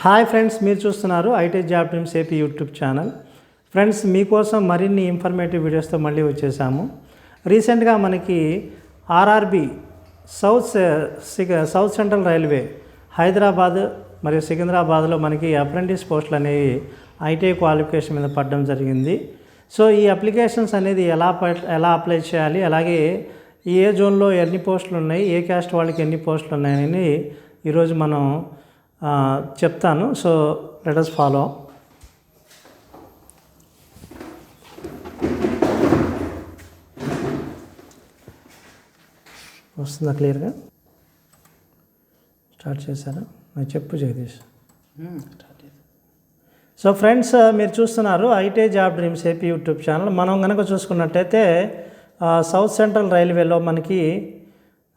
Hi friends మీరు చూస్తున్నారు IT job teams AP YouTube channel. Friends మీకోసం మరిన్ని ఇన్ఫర్మేటివ్ వీడియోస్తో మళ్ళీ వచ్చేసాము. రీసెంట్గా మనకి RRB south south central railway Hyderabad మరియు సికింద్రాబాద్లో మనకి అప్రెంటిస్ పోస్టులు అనేవి ఐటీఐ క్వాలిఫికేషన్ మీద పడడం జరిగింది. సో ఈ అప్లికేషన్స్ అనేది ఎలా ప- ఎలా అప్లై చేయాలి? అలాగే ఏ జోన్లో ఎన్ని పోస్టులు ఉన్నాయి? ఏ క్యాస్ట్ వాళ్ళకి ఎన్ని పోస్టులు ఉన్నాయని ఈరోజు మనం చెప్తాను. సో లెట్ అస్ ఫాలో వస్తుందా క్లియర్గా? స్టార్ట్ చేశారా? నాకు చెప్పు జగదీష్. సో ఫ్రెండ్స్ మీరు చూస్తున్నారు IT job dreams AP YouTube channel. మనం కనుక చూసుకున్నట్టయితే సౌత్ సెంట్రల్ రైల్వేలో మనకి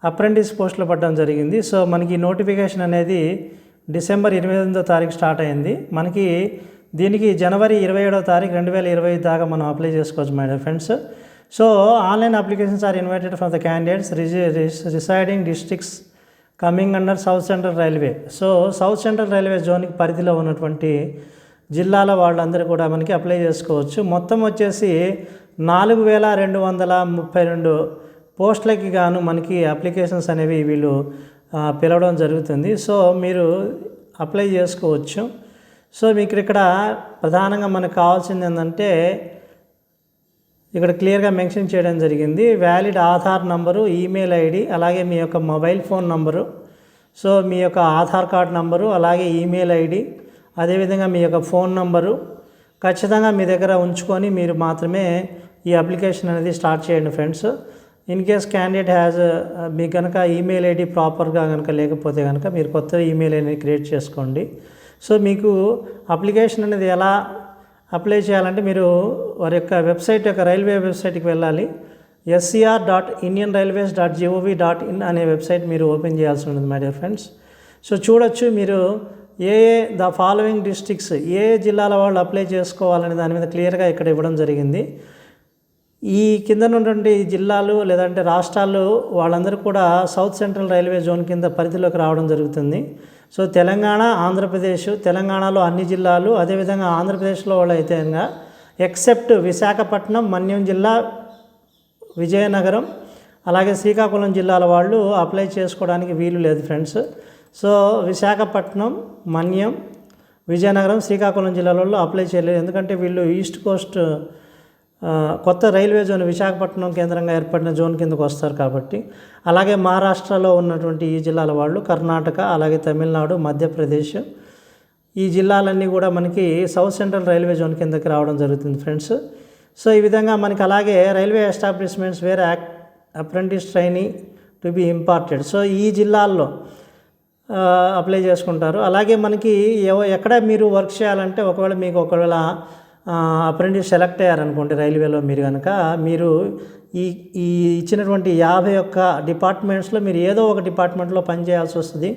అప్రెంటిస్ పోస్టులు పడడం జరిగింది. సో మనకి నోటిఫికేషన్ అనేది డిసెంబర్ ఇరవై ఎనిమిదో తారీఖు స్టార్ట్ అయింది. మనకి దీనికి జనవరి ఇరవై ఏడో తారీఖు రెండు వేల ఇరవై దాకా మనం అప్లై చేసుకోవచ్చు my dear friends so online applications are invited from the candidates residing districts coming under south central railway so south central railway జోన్కి పరిధిలో ఉన్నటువంటి జిల్లాల వాళ్ళందరూ కూడా మనకి అప్లై చేసుకోవచ్చు. మొత్తం వచ్చేసి నాలుగు వేల రెండు వందల ముప్పై రెండు పోస్టులకి గాను మనకి అప్లికేషన్స్ అనేవి వీళ్ళు పిలవడం జరుగుతుంది. సో మీరు అప్లై చేసుకోవచ్చు. సో మీకు ఇక్కడ ప్రధానంగా మనకు కావాల్సింది ఏంటంటే ఇక్కడ క్లియర్గా మెన్షన్ చేయడం జరిగింది. Valid Aadhaar number email ID అలాగే మీ యొక్క మొబైల్ ఫోన్ నంబరు. సో మీ యొక్క ఆధార్ కార్డ్ నంబరు అలాగే ఈమెయిల్ ఐడి అదేవిధంగా మీ యొక్క ఫోన్ నంబరు. ఖచ్చితంగా మీ దగ్గర ఉంచుకొని మీరు మాత్రమే ఈ అప్లికేషన్ అనేది స్టార్ట్ చేయండి friends. In case candidate has మీకు కనుక ఈమెయిల్ ఐడి ప్రాపర్గా కనుక లేకపోతే కనుక మీరు కొత్త ఈమెయిల్ అనేది క్రియేట్ చేసుకోండి. సో మీకు అప్లికేషన్ అనేది ఎలా అప్లై చేయాలంటే మీరు వారి యొక్క వెబ్సైట్ యొక్క రైల్వే వెబ్సైట్కి వెళ్ళాలి. SCR dot Indian railways dot G O V dot in అనే వెబ్సైట్ మీరు ఓపెన్ చేయాల్సి ఉంటుంది మై డియర్ ఫ్రెండ్స్ సో చూడొచ్చు మీరు ఏ ఏ ద ఫాలోయింగ్ డిస్ట్రిక్ట్స్ ఏ ఏ జిల్లాల వాళ్ళు అప్లై చేసుకోవాలనే దాని మీద క్లియర్గా ఇక్కడ ఇవ్వడం జరిగింది. ఈ కింద ఉన్నటువంటి జిల్లాలు లేదంటే రాష్ట్రాలు వాళ్ళందరూ కూడా సౌత్ సెంట్రల్ రైల్వే జోన్ కింద పరిధిలోకి రావడం జరుగుతుంది. సో తెలంగాణ ఆంధ్రప్రదేశ్ తెలంగాణలో అన్ని జిల్లాలు అదేవిధంగా ఆంధ్రప్రదేశ్లో వాళ్ళు అయితే ఎక్సెప్ట్ విశాఖపట్నం మన్యం జిల్లా విజయనగరం అలాగే శ్రీకాకుళం జిల్లాల వాళ్ళు అప్లై చేసుకోవడానికి వీలు లేదు ఫ్రెండ్స్ సో విశాఖపట్నం మన్యం విజయనగరం శ్రీకాకుళం జిల్లాలలో అప్లై చేయలేదు. ఎందుకంటే వీళ్ళు ఈస్ట్ కోస్ట్ కొత్త రైల్వే జోన్ విశాఖపట్నం కేంద్రంగా ఏర్పడిన జోన్ కిందకు వస్తారు కాబట్టి అలాగే మహారాష్ట్రలో ఉన్నటువంటి ఈ జిల్లాల వాళ్ళు కర్ణాటక అలాగే తమిళనాడు మధ్యప్రదేశ్ ఈ జిల్లాలన్నీ కూడా మనకి సౌత్ సెంట్రల్ రైల్వే జోన్ కిందకి రావడం జరుగుతుంది ఫ్రెండ్స్. సో ఈ విధంగా మనకి అలాగే railway establishments where act apprentice training to be imparted. So ఈ జిల్లాల్లో అప్లై చేసుకుంటారు. అలాగే మనకి ఎక్కడ మీరు వర్క్ చేయాలంటే ఒకవేళ మీకు ఒకవేళ అప్రెంటిస్ సెలెక్ట్ అయ్యారనుకోండి రైల్వేలో మీరు కనుక మీరు ఈ ఈ ఇచ్చినటువంటి యాభై ఒక్క డిపార్ట్మెంట్స్లో మీరు ఏదో ఒక డిపార్ట్మెంట్లో పనిచేయాల్సి వస్తుంది.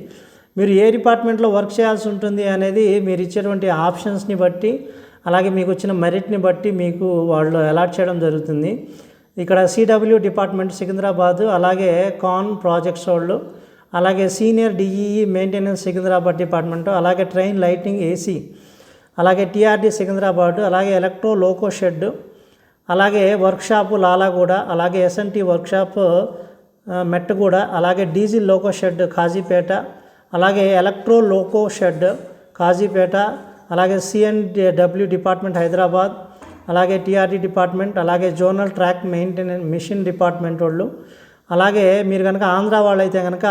మీరు ఏ డిపార్ట్మెంట్లో వర్క్ చేయాల్సి ఉంటుంది అనేది మీరు ఇచ్చేటువంటి ఆప్షన్స్ని బట్టి అలాగే మీకు వచ్చిన మెరిట్ని బట్టి మీకు వాళ్ళు అలాట్ చేయడం జరుగుతుంది. ఇక్కడ సిడబ్ల్యూ డిపార్ట్మెంట్ సికింద్రాబాద్ అలాగే కాన్ ప్రాజెక్ట్స్ వాళ్ళు అలాగే senior DEE maintenance Secunderabad department అలాగే ట్రైన్ లైటింగ్ ఏసీ అలాగే టీఆర్డీ సికింద్రాబాద్ అలాగే ఎలక్ట్రో లోకో షెడ్ అలాగే వర్క్షాపు లాలాగూడ అలాగే ఎస్ఎన్టీ వర్క్షాప్ మెట్టగూడ అలాగే డీజిల్ లోకో షెడ్ కాజీపేట అలాగే ఎలక్ట్రో లోకో షెడ్ కాజీపేట అలాగే సిఎన్డబ్ల్యూ డిపార్ట్మెంట్ హైదరాబాద్ అలాగే టీఆర్డీ డిపార్ట్మెంట్ అలాగే zonal track maintenance mission department వాళ్ళు అలాగే మీరు కనుక ఆంధ్ర వాళ్ళు అయితే కనుక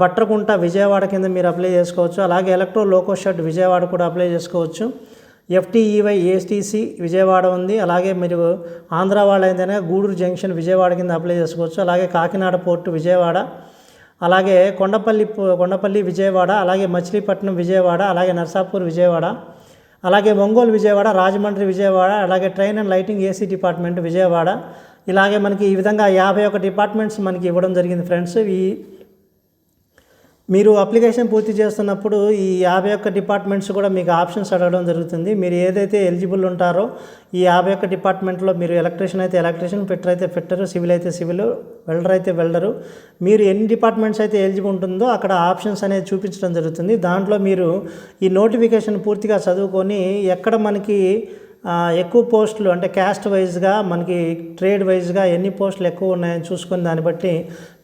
బట్రకుంట విజయవాడ కింద మీరు అప్లై చేసుకోవచ్చు. అలాగే ఎలక్ట్రో లోకో షెడ్ విజయవాడ కూడా అప్లై చేసుకోవచ్చు. ఎఫ్టీఈవై ఏఎస్టీసీ విజయవాడ ఉంది. అలాగే మీరు ఆంధ్ర వాళ్ళు అయితేనే గూడూరు జంక్షన్ విజయవాడ కింద అప్లై చేసుకోవచ్చు. అలాగే కాకినాడ పోర్టు విజయవాడ. అలాగే కొండపల్లి కొండపల్లి విజయవాడ. అలాగే మచిలీపట్నం విజయవాడ. అలాగే నర్సాపూర్ విజయవాడ. అలాగే ఒంగోలు విజయవాడ రాజమండ్రి విజయవాడ. అలాగే train and lighting AC department Vijayawada. ఇలాగే మనకి ఈ విధంగా యాభై ఒక డిపార్ట్మెంట్స్ మనకి ఇవ్వడం జరిగింది ఫ్రెండ్స్. ఈ మీరు అప్లికేషన్ పూర్తి చేస్తున్నప్పుడు ఈ యాభై ఒక్క డిపార్ట్మెంట్స్ కూడా మీకు ఆప్షన్స్ అడగడం జరుగుతుంది. మీరు ఏదైతే ఎలిజిబుల్ ఉంటారో ఈ యాభై ఒక్క డిపార్ట్మెంట్లో మీరు ఎలక్ట్రిషియన్ అయితే ఎలక్ట్రిషియన్ ఫిట్టర్ అయితే ఫిట్టర్ సివిల్ అయితే సివిల్ వెల్డర్ అయితే వెల్డరు మీరు ఎన్ని డిపార్ట్మెంట్స్ అయితే ఎలిజిబుల్ ఉంటుందో అక్కడ ఆప్షన్స్ అనేది చూపించడం జరుగుతుంది. దాంట్లో మీరు ఈ నోటిఫికేషన్ పూర్తిగా చదువుకొని ఎక్కడ మనకి ఎక్కువ పోస్టులు అంటే క్యాస్ట్ వైజ్గా మనకి ట్రేడ్ వైజ్గా ఎన్ని పోస్టులు ఎక్కువ ఉన్నాయని చూసుకుని దాన్ని బట్టి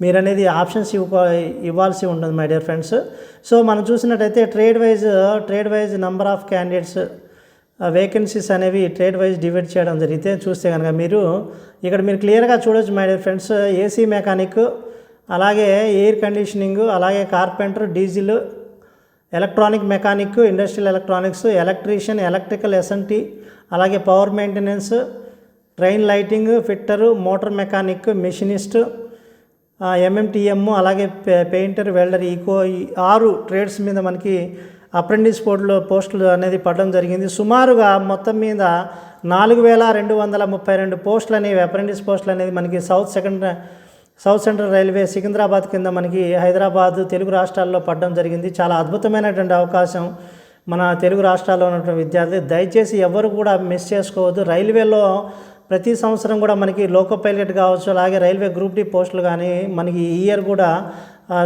మీరు అనేది ఆప్షన్స్ ఇవ్వ ఇవ్వాల్సి ఉంటుంది మై డియర్ ఫ్రెండ్స్ సో మనం చూసినట్టయితే trade wise trade wise number of candidates vacancies అనేవి ట్రేడ్ వైజ్ డివైడ్ చేయడం జరిగితే చూస్తే కనుక మీరు ఇక్కడ మీరు క్లియర్గా చూడొచ్చు my dear friends AC mechanic అలాగే ఎయిర్ కండిషనింగ్ అలాగే carpenter diesel electronic mechanic industrial electronics electrician electrical SNT అలాగే power maintenance train lighting fitter motor mechanic machinist MMTM అలాగే పే- పెయింటర్ వెల్డర్ ఈకో ఈ ఆరు ట్రేడ్స్ మీద మనకి అప్రెంటిస్ పోస్టులు పోస్టులు అనేది పడడం జరిగింది. సుమారుగా మొత్తం మీద నాలుగు వేల రెండు వందల ముప్పై రెండు పోస్టులు అనేవి అప్రెంటిస్ పోస్టులు అనేది మనకి south second south central railway Secunderabad కింద మనకి హైదరాబాద్ తెలుగు రాష్ట్రాల్లో పడడం జరిగింది. చాలా అద్భుతమైనటువంటి అవకాశం మన తెలుగు రాష్ట్రాల్లో ఉన్నటువంటి విద్యార్థి దయచేసి ఎవరు కూడా మిస్ చేసుకోవద్దు. రైల్వేలో ప్రతి సంవత్సరం కూడా మనకి లోకో పైలట్ కావచ్చు అలాగే రైల్వే గ్రూప్ డి పోస్టులు కానీ మనకి ఈ ఇయర్ కూడా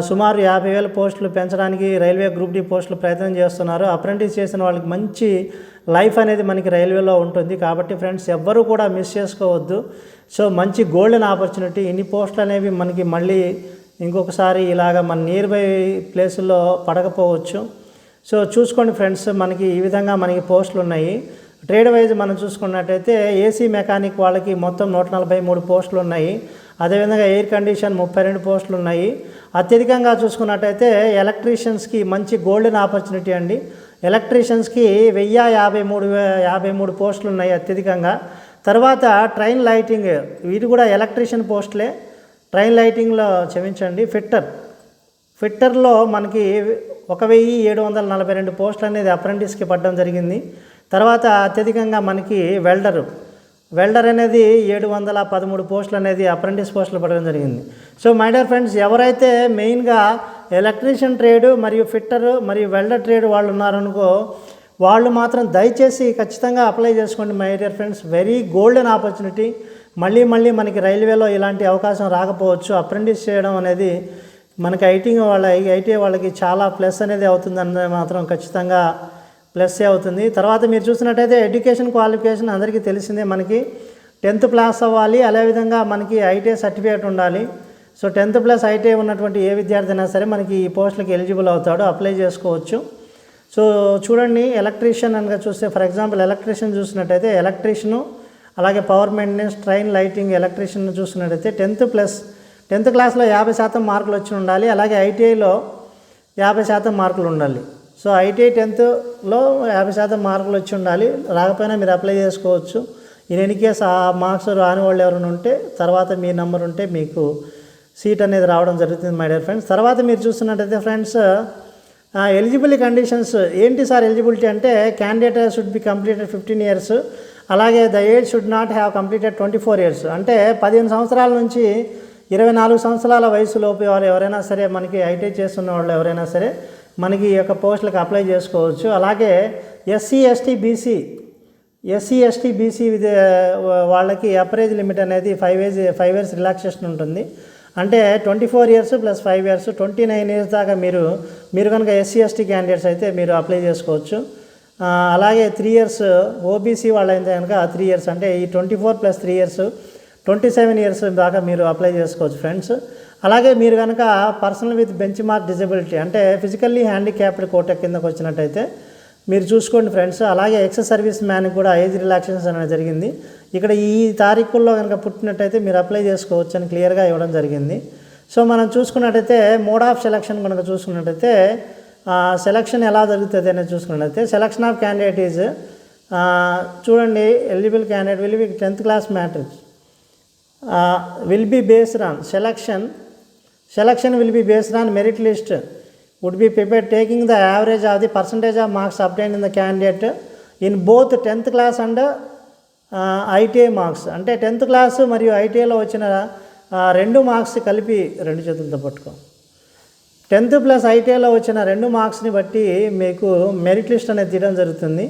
సుమారు యాభై వేల పోస్టులు పెంచడానికి రైల్వే గ్రూప్ డి పోస్టులు ప్రయత్నం చేస్తున్నారు. అప్రెంటిస్ చేసిన వాళ్ళకి మంచి లైఫ్ అనేది మనకి రైల్వేలో ఉంటుంది. కాబట్టి ఫ్రెండ్స్ ఎవ్వరూ కూడా మిస్ చేసుకోవద్దు. సో మంచి గోల్డెన్ ఆపర్చునిటీ ఇన్ని పోస్టులు అనేవి మనకి మళ్ళీ ఇంకొకసారి ఇలాగ మన నియర్ బై ప్లేసుల్లో పడకపోవచ్చు. సో చూసుకోండి ఫ్రెండ్స్ మనకి ఈ విధంగా మనకి పోస్టులు ఉన్నాయి. ట్రేడ్ వైజ్ మనం చూసుకున్నట్టయితే ఏసీ మెకానిక్ వాళ్ళకి మొత్తం నూట నలభై మూడు పోస్టులు ఉన్నాయి. అదేవిధంగా ఎయిర్ కండిషన్ ముప్పై రెండు పోస్టులు ఉన్నాయి. అత్యధికంగా చూసుకున్నట్టయితే ఎలక్ట్రీషియన్స్కి మంచి గోల్డెన్ ఆపర్చునిటీ అండి. ఎలక్ట్రీషియన్స్కి వెయ్యి యాభై మూడు వే- యాభై మూడు పోస్టులు ఉన్నాయి అత్యధికంగా. తర్వాత ట్రైన్ లైటింగ్ వీటి కూడా ఎలక్ట్రీషియన్ పోస్ట్లే. ట్రైన్ లైటింగ్లో క్షమించండి ఫిట్టర్. ఫిట్టర్లో మనకి ఒక వెయ్యి ఏడు వందల నలభై రెండు పోస్టులు అనేది అప్రెంటిస్కి పడడం జరిగింది. తర్వాత అత్యధికంగా మనకి వెల్డరు. వెల్డర్ అనేది ఏడు వందల పదమూడు పోస్టులు అనేది అప్రెంటిస్ పోస్టులు పడడం జరిగింది. సో మై డియర్ ఫ్రెండ్స్ ఎవరైతే మెయిన్గా ఎలక్ట్రీషియన్ ట్రేడ్ మరియు ఫిట్టర్ మరియు వెల్డర్ ట్రేడ్ వాళ్ళు ఉన్నారనుకో వాళ్ళు మాత్రం దయచేసి ఖచ్చితంగా అప్లై చేసుకోండి my dear friends very golden opportunity మళ్ళీ మళ్ళీ మనకి రైల్వేలో ఇలాంటి అవకాశం రాకపోవచ్చు. అప్రెంటిస్ చేయడం అనేది మనకి ఐటీ వాళ్ళ ఐటీ వాళ్ళకి చాలా ప్లస్ అనేది అవుతుంది అన్నది మాత్రం ఖచ్చితంగా ప్లస్సే అవుతుంది. తర్వాత మీరు చూసినట్టయితే ఎడ్యుకేషన్ క్వాలిఫికేషన్ అందరికీ తెలిసిందే మనకి. టెన్త్ క్లాస్ అవ్వాలి. అదేవిధంగా మనకి ఐటీఐ సర్టిఫికేట్ ఉండాలి. సో టెన్త్ ప్లస్ ఐటీఐ ఉన్నటువంటి ఏ విద్యార్థి అయినా సరే మనకి ఈ పోస్టులకి ఎలిజిబుల్ అవుతాడు. అప్లై చేసుకోవచ్చు. సో చూడండి ఎలక్ట్రీషియన్ అనగా చూస్తే ఫర్ ఎగ్జాంపుల్ ఎలక్ట్రీషియన్ చూసినట్టయితే ఎలక్ట్రీషియను అలాగే power maintenance train lighting electrician చూసినట్టయితే టెన్త్ ప్లస్ టెన్త్ క్లాస్లో యాభై శాతం మార్కులు వచ్చి ఉండాలి. అలాగే ఐటీఐలో యాభై శాతం మార్కులు ఉండాలి. సో ఐటీఐ టెన్త్లో యాభై శాతం మార్కులు వచ్చి ఉండాలి. రాకపోయినా మీరు అప్లై చేసుకోవచ్చు. ఇన్ ఎనీ కేస్ ఆ మార్క్స్ రాని వాళ్ళు ఎవరైనా ఉంటే తర్వాత మీ నెంబర్ ఉంటే మీకు సీట్ అనేది రావడం జరుగుతుంది మై డియర్ ఫ్రెండ్స్ తర్వాత మీరు చూస్తున్నట్టయితే ఫ్రెండ్స్ ఎలిజిబిలిటీ కండిషన్స్ ఏంటి సార్ ఎలిజిబిలిటీ అంటే candidate should be completed fifteen years అలాగే the age should not have completed twenty four years అంటే పదిహేను సంవత్సరాల నుంచి ఇరవై నాలుగు సంవత్సరాల వయసులోపు వాళ్ళు ఎవరైనా సరే మనకి ఐటీ చేస్తున్న వాళ్ళు ఎవరైనా సరే మనకి ఈ యొక్క పోస్టులకు అప్లై చేసుకోవచ్చు. అలాగే SC ST BC SC ST BC వాళ్ళకి అప్రైజ్ లిమిట్ అనేది five age five years relaxation ఉంటుంది. అంటే twenty four years plus five years twenty nine years దాకా మీరు మీరు కనుక ఎస్సీ ఎస్టీ క్యాండిడేట్స్ అయితే మీరు అప్లై చేసుకోవచ్చు. అలాగే త్రీ ఇయర్స్ ఓబీసీ వాళ్ళైతే కనుక త్రీ ఇయర్స్ అంటే ఈ twenty four plus three years twenty seven years దాకా మీరు అప్లై చేసుకోవచ్చు ఫ్రెండ్స్ అలాగే మీరు కనుక personal with benchmark disability అంటే ఫిజికల్లీ హ్యాండిక్యాప్డ్ కోట కిందకు వచ్చినట్టయితే మీరు చూసుకోండి ఫ్రెండ్స్ అలాగే ఎక్స్ సర్వీస్ మ్యాన్కి కూడా ఏజ్ రిలాక్సేషన్ అనేది జరిగింది. ఇక్కడ ఈ తారీఖుల్లో కనుక పుట్టినట్టయితే మీరు అప్లై చేసుకోవచ్చు అని క్లియర్గా ఇవ్వడం జరిగింది. సో మనం చూసుకున్నట్టయితే మోడ్ ఆఫ్ సెలక్షన్ కనుక చూసుకున్నట్టయితే సెలక్షన్ ఎలా జరుగుతుంది అనేది చూసుకున్నట్టయితే సెలక్షన్ ఆఫ్ క్యాండిడేట్ ఈజ్ చూడండి eligible candidate will be tenth class matrix will be based on selection selection will be based on merit list would be prepare taking the average of the percentage of marks obtain in the candidate in both tenth class and ITI marks. అంటే tenth class మరియు ఐటీఐలో వచ్చిన రెండు marks కలిపి రెండు చేతులతో పట్టుకో. Tenth plus ఐటీఐలో వచ్చిన రెండు మార్క్స్ని బట్టి మీకు మెరిట్ లిస్ట్ అనేది తీయడం జరుగుతుంది.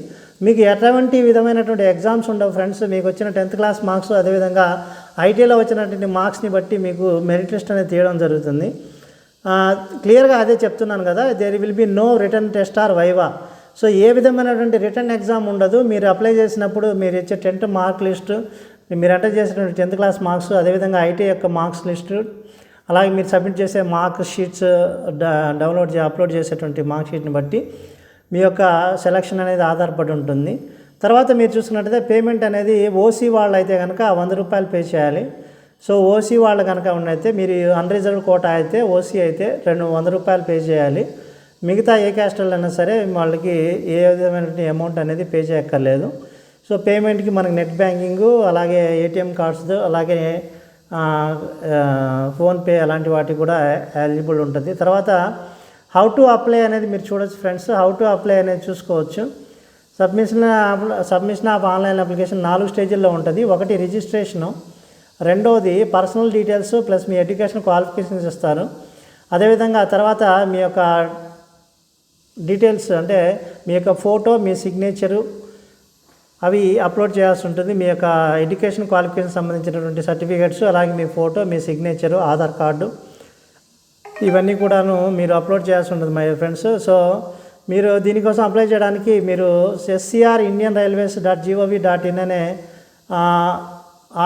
మీకు ఎటువంటి విధమైనటువంటి ఎగ్జామ్స్ ఉండవు ఫ్రెండ్స్. మీకు వచ్చిన టెన్త్ క్లాస్ మార్క్స్ అదేవిధంగా ఐటీఐలో వచ్చినటువంటి మార్క్స్ని బట్టి మీకు మెరిట్ లిస్ట్ అనేది తీయడం జరుగుతుంది. క్లియర్గా అదే చెప్తున్నాను కదా there will be no written test or viva so ఏ విధమైనటువంటి రిటర్న్ ఎగ్జామ్ ఉండదు. మీరు అప్లై చేసినప్పుడు మీరు ఇచ్చే టెన్త్ మార్క్ లిస్టు మీరు ఎంటర్ చేసినటువంటి టెన్త్ క్లాస్ మార్క్స్ అదేవిధంగా ఐటీ యొక్క మార్క్స్ లిస్టు అలాగే మీరు సబ్మిట్ చేసే మార్క్ షీట్స్ డౌన్లోడ్ చే అప్లోడ్ చేసేటువంటి మార్క్ షీట్ని బట్టి మీ యొక్క సెలక్షన్ అనేది ఆధారపడి ఉంటుంది. తర్వాత మీరు చూసుకున్నట్టయితే పేమెంట్ అనేది ఓసీ వాళ్ళు అయితే కనుక వంద రూపాయలు పే చేయాలి. సో ఓసీ వాళ్ళు కనుక ఉన్నైతే మీరు అన్రిజర్వ్ కోటా అయితే ఓసీ అయితే రెండు వంద రూపాయలు పే చేయాలి. మిగతా ఏ క్యాస్ట్ అయినా సరే వాళ్ళకి ఏ విధమైనటువంటి అమౌంట్ అనేది పే చేయక్కర్లేదు. సో పేమెంట్కి మనకి నెట్ బ్యాంకింగ్ అలాగే ఏటీఎం కార్డ్స్ అలాగే ఫోన్పే అలాంటి వాటికి కూడా ఎలిజిబుల్ ఉంటుంది. తర్వాత హౌ టు అప్లై అనేది మీరు చూడొచ్చు ఫ్రెండ్స్ హౌ టు అప్లై అనేది చూసుకోవచ్చు. Submission submission of online application నాలుగు స్టేజ్ల్లో ఉంటుంది. ఒకటి రిజిస్ట్రేషను రెండవది పర్సనల్ డీటెయిల్స్ ప్లస్ మీ ఎడ్యుకేషన్ క్వాలిఫికేషన్స్ ఇస్తారు. అదేవిధంగా తర్వాత మీ యొక్క డీటెయిల్స్ అంటే మీ యొక్క ఫోటో మీ సిగ్నేచరు అవి అప్లోడ్ చేయాల్సి ఉంటుంది. మీ యొక్క ఎడ్యుకేషన్ క్వాలిఫికేషన్ సంబంధించినటువంటి సర్టిఫికేట్స్ అలాగే మీ ఫోటో మీ సిగ్నేచరు ఆధార్ కార్డు ఇవన్నీ కూడాను మీరు అప్లోడ్ చేయాల్సి ఉంటుంది మై ఫ్రెండ్స్ సో మీరు దీనికోసం అప్లై చేయడానికి మీరు SCR Indian railways dot G O V dot in అనే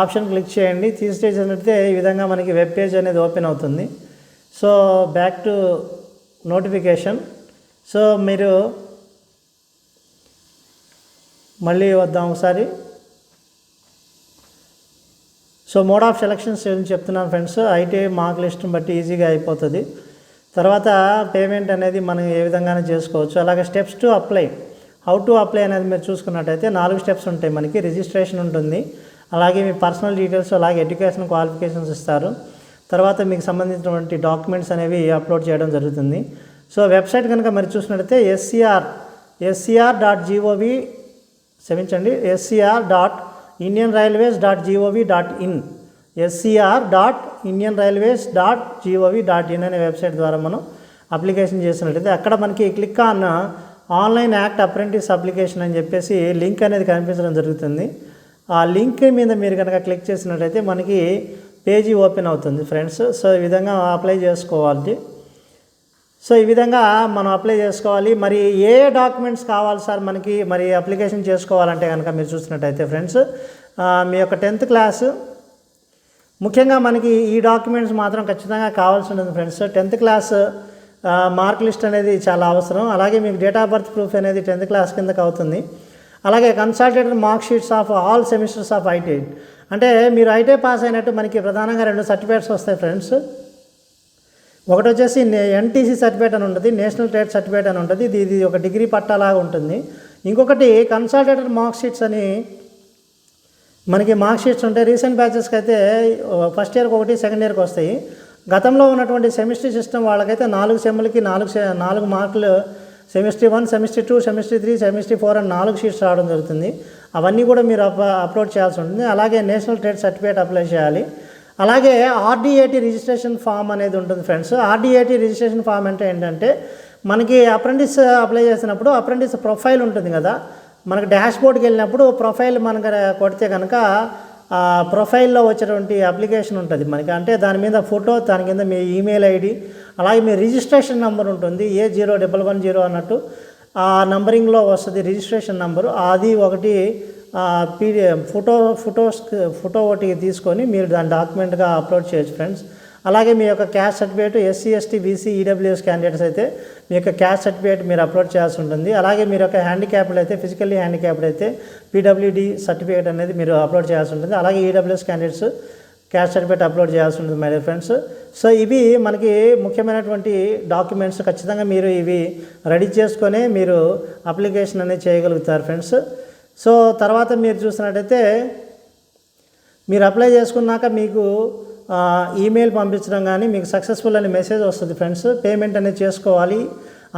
ఆప్షన్ క్లిక్ చేయండి. తీసేసినట్లయితే ఈ విధంగా మనకి వెబ్ పేజ్ అనేది ఓపెన్ అవుతుంది. So back to notification so మీరు మళ్ళీ వద్దాం ఒకసారి. సో మోడ్ ఆఫ్ సెలక్షన్స్ గురించి చెప్తున్నాను ఫ్రెండ్స్ ఐటీ మార్క్ లిస్ట్ని బట్టి ఈజీగా అయిపోతుంది. తర్వాత పేమెంట్ అనేది మనం ఏ విధంగానే చేసుకోవచ్చు. అలాగే steps to apply how to apply అనేది మీరు చూసుకున్నట్టయితే నాలుగు స్టెప్స్ ఉంటాయి మనకి. రిజిస్ట్రేషన్ ఉంటుంది అలాగే మీ పర్సనల్ డీటెయిల్స్ అలాగే ఎడ్యుకేషన్ క్వాలిఫికేషన్స్ ఇస్తారు. తర్వాత మీకు సంబంధించినటువంటి డాక్యుమెంట్స్ అనేవి అప్లోడ్ చేయడం జరుగుతుంది. సో వెబ్సైట్ కనుక మరి చూసినట్టయితే SCR SCR dot G O V క్షమించండి SCR dot Indian railways dot G O V dot in SCR dot Indian railways dot G O V dot in అనే వెబ్సైట్ ద్వారా మనం అప్లికేషన్ చేసినట్లయితే అక్కడ మనకి click on online act apprentice application అని చెప్పేసి link అనేది కనిపించడం జరుగుతుంది. ఆ లింక్ మీద మీరు కనుక క్లిక్ చేసినట్లయితే మనకి పేజీ ఓపెన్ అవుతుంది ఫ్రెండ్స్. సో ఈ విధంగా అప్లై చేసుకోవాలి. సో ఈ విధంగా మనం అప్లై చేసుకోవాలి. మరి ఏ డాక్యుమెంట్స్ కావాలి సార్ మనకి? మరి అప్లికేషన్ చేసుకోవాలంటే కనుక మీరు చూసినట్టయితే ఫ్రెండ్స్ మీ యొక్క టెన్త్ క్లాసు ముఖ్యంగా మనకి ఈ డాక్యుమెంట్స్ మాత్రం ఖచ్చితంగా కావాల్సి ఉంటుంది friends tenth class mark list అనేది చాలా అవసరం. అలాగే మీకు డేట్ ఆఫ్ బర్త్ ప్రూఫ్ అనేది టెన్త్ క్లాస్ కిందకి అవుతుంది. అలాగే consolidated mark sheets of all semesters of IT అంటే మీరు ఐటీ పాస్ అయినట్టు మనకి ప్రధానంగా రెండు సర్టిఫికేట్స్ వస్తాయి ఫ్రెండ్స్ ఒకటి వచ్చేసి ఎన్టీసీ సర్టిఫికేట్ అని ఉంటుంది నేషనల్ ట్రేడ్ సర్టిఫికేట్ అని ఉంటుంది. ఇది ఇది ఒక డిగ్రీ పట్టాలాగా ఉంటుంది. ఇంకొకటి కన్సల్టేటెడ్ మార్క్ షీట్స్ అని మనకి మార్క్ షీట్స్ ఉంటాయి రీసెంట్ బ్యాచెస్కి అయితే ఫస్ట్ ఇయర్కి ఒకటి సెకండ్ ఇయర్కి వస్తాయి. గతంలో ఉన్నటువంటి సెమిస్ట్రీ సిస్టమ్ వాళ్ళకైతే నాలుగు సెమ్లకి నాలుగు నాలుగు మార్కులు semester one semester two semester three semester four అని నాలుగు షీట్స్ రావడం జరుగుతుంది. అవన్నీ కూడా మీరు అప్ అప్లోడ్ చేయాల్సి ఉంటుంది. అలాగే నేషనల్ ట్రేడ్ సర్టిఫికేట్ అప్లై చేయాలి. అలాగే ఆర్డీఏటీ రిజిస్ట్రేషన్ ఫామ్ అనేది ఉంటుంది ఫ్రెండ్స్. ఆర్డీఏటీ రిజిస్ట్రేషన్ ఫామ్ అంటే ఏంటంటే మనకి అప్రెంటిస్ అప్లై చేసినప్పుడు అప్రెంటిస్ ప్రొఫైల్ ఉంటుంది కదా. మనకి డాష్ బోర్డ్కి వెళ్ళినప్పుడు ప్రొఫైల్ మనకు కొడితే కనుక ప్రొఫైల్లో వచ్చేటువంటి అప్లికేషన్ ఉంటుంది మనకి. అంటే దాని మీద ఫోటో దాని కింద మీ ఈమెయిల్ ఐడి అలాగే మీ రిజిస్ట్రేషన్ నెంబర్ ఉంటుంది. A zero double one zero అన్నట్టు ఆ నంబరింగ్లో వస్తుంది రిజిస్ట్రేషన్ నెంబరు. అది ఒకటి పీడి ఫోటో ఫొటోస్ ఫోటో ఒకటి తీసుకొని మీరు దాని డాక్యుమెంట్గా అప్లోడ్ చేయొచ్చు ఫ్రెండ్స్. అలాగే మీ యొక్క caste certificate SC ST BC EWS candidates అయితే మీ యొక్క క్యాస్ట్ సర్టిఫికేట్ మీరు అప్లోడ్ చేయాల్సి ఉంటుంది. అలాగే మీరు యొక్క హ్యాండిక్యాప్డ్ అయితే ఫిజికల్లీ హ్యాండిక్యాప్డ్ అయితే పీడబ్ల్యూడి సర్టిఫికేట్ అనేది మీరు అప్లోడ్ చేయాల్సి ఉంటుంది. అలాగే EWS candidates caste certificate upload చేయాల్సి ఉంటుంది మై డియర్ ఫ్రెండ్స్. సో ఇవి మనకి ముఖ్యమైనటువంటి డాక్యుమెంట్స్. ఖచ్చితంగా మీరు ఇవి రెడీ చేసుకొని మీరు అప్లికేషన్ అనేది చేయగలుగుతారు ఫ్రెండ్స్. సో తర్వాత మీరు చూసినట్టయితే మీరు అప్లై చేసుకున్నాక మీకు ఈమెయిల్ పంపించడం కానీ మీకు సక్సెస్ఫుల్ అనే మెసేజ్ వస్తుంది ఫ్రెండ్స్. పేమెంట్ అనేది చేసుకోవాలి.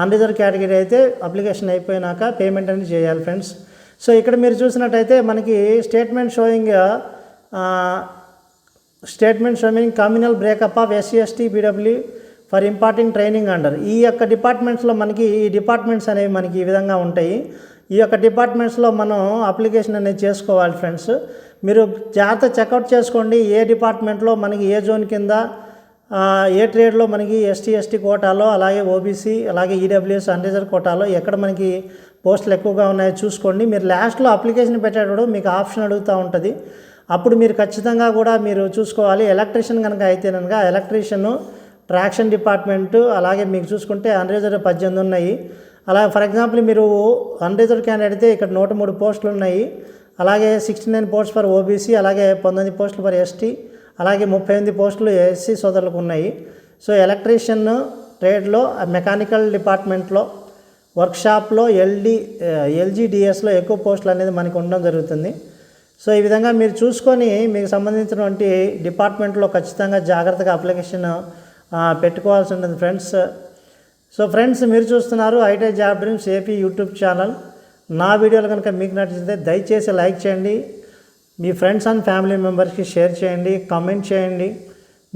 అన్రిజర్వ్ కేటగిరీ అయితే అప్లికేషన్ అయిపోయినాక పేమెంట్ అనేది చేయాలి ఫ్రెండ్స్. సో ఇక్కడ మీరు చూసినట్టయితే మనకి statement showing statement showing communal breakup of SC ST PW for imparting training under ఈ యొక్క డిపార్ట్మెంట్స్లో మనకి ఈ డిపార్ట్మెంట్స్ అనేవి మనకి ఈ విధంగా ఉంటాయి. ఈ యొక్క డిపార్ట్మెంట్స్లో మనం అప్లికేషన్ అనేది చేసుకోవాలి ఫ్రెండ్స్. మీరు జాగ్రత్త చెక్అవుట్ చేసుకోండి. ఏ డిపార్ట్మెంట్లో మనకి ఏ జోన్ కింద ఏ ట్రేడ్లో మనకి ఎస్టీ ఎస్టీ కోటాలో అలాగే ఓబీసీ అలాగే ఈడబ్ల్యూఎస్ అన్రిజర్వ్ కోటాలో ఎక్కడ మనకి పోస్టులు ఎక్కువగా ఉన్నాయో చూసుకోండి. మీరు లాస్ట్లో అప్లికేషన్ పెట్టేటప్పుడు మీకు ఆప్షన్ అడుగుతూ ఉంటుంది. అప్పుడు మీరు ఖచ్చితంగా కూడా మీరు చూసుకోవాలి. ఎలక్ట్రీషియన్ కనుక అయితే కనుక ఎలక్ట్రీషియన్ ట్రాక్షన్ డిపార్ట్మెంటు అలాగే మీకు చూసుకుంటే అన్రిజర్వ్ పద్దెనిమిది ఉన్నాయి. అలా ఫర్ ఎగ్జాంపుల్ మీరు అన్రిజర్వ్ క్యాండిడేట్ అయితే ఇక్కడ నూట మూడు పోస్టులు ఉన్నాయి. అలాగే sixty nine post for OBC అలాగే పంతొమ్మిది పోస్టులు ఫర్ ఎస్టీ అలాగే ముప్పై ఎనిమిది పోస్టులు ఎస్సీ సోదరులకు ఉన్నాయి. సో ఎలక్ట్రీషియన్ ట్రేడ్లో మెకానికల్ డిపార్ట్మెంట్లో వర్క్షాప్లో ఎల్డి ఎల్జీడిఎస్లో ఎక్కువ పోస్టులు అనేది మనకు ఉండడం జరుగుతుంది. సో ఈ విధంగా మీరు చూసుకొని మీకు సంబంధించినటువంటి డిపార్ట్మెంట్లో ఖచ్చితంగా జాగ్రత్తగా అప్లికేషన్ పెట్టుకోవాల్సి ఉంటుంది ఫ్రెండ్స్ సో ఫ్రెండ్స్ మీరు చూస్తున్నారు IT job dreams AP YouTube channel. నా వీడియోలు కనుక మీకు నచ్చితే దయచేసి లైక్ చేయండి. మీ ఫ్రెండ్స్ అండ్ ఫ్యామిలీ మెంబర్స్కి షేర్ చేయండి కామెంట్ చేయండి.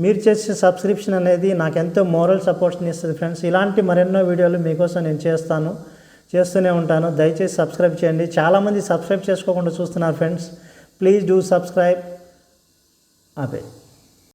మీరు చేసే సబ్స్క్రిప్షన్ అనేది నాకు ఎంతో మోరల్ సపోర్ట్ని ఇస్తుంది ఫ్రెండ్స్. ఇలాంటి మరెన్నో వీడియోలు మీకోసం నేను చేస్తాను చేస్తూనే ఉంటాను. దయచేసి సబ్స్క్రైబ్ చేయండి. చాలామంది సబ్స్క్రైబ్ చేసుకోకుండా చూస్తున్నారు ఫ్రెండ్స్. Please do subscribe. అదే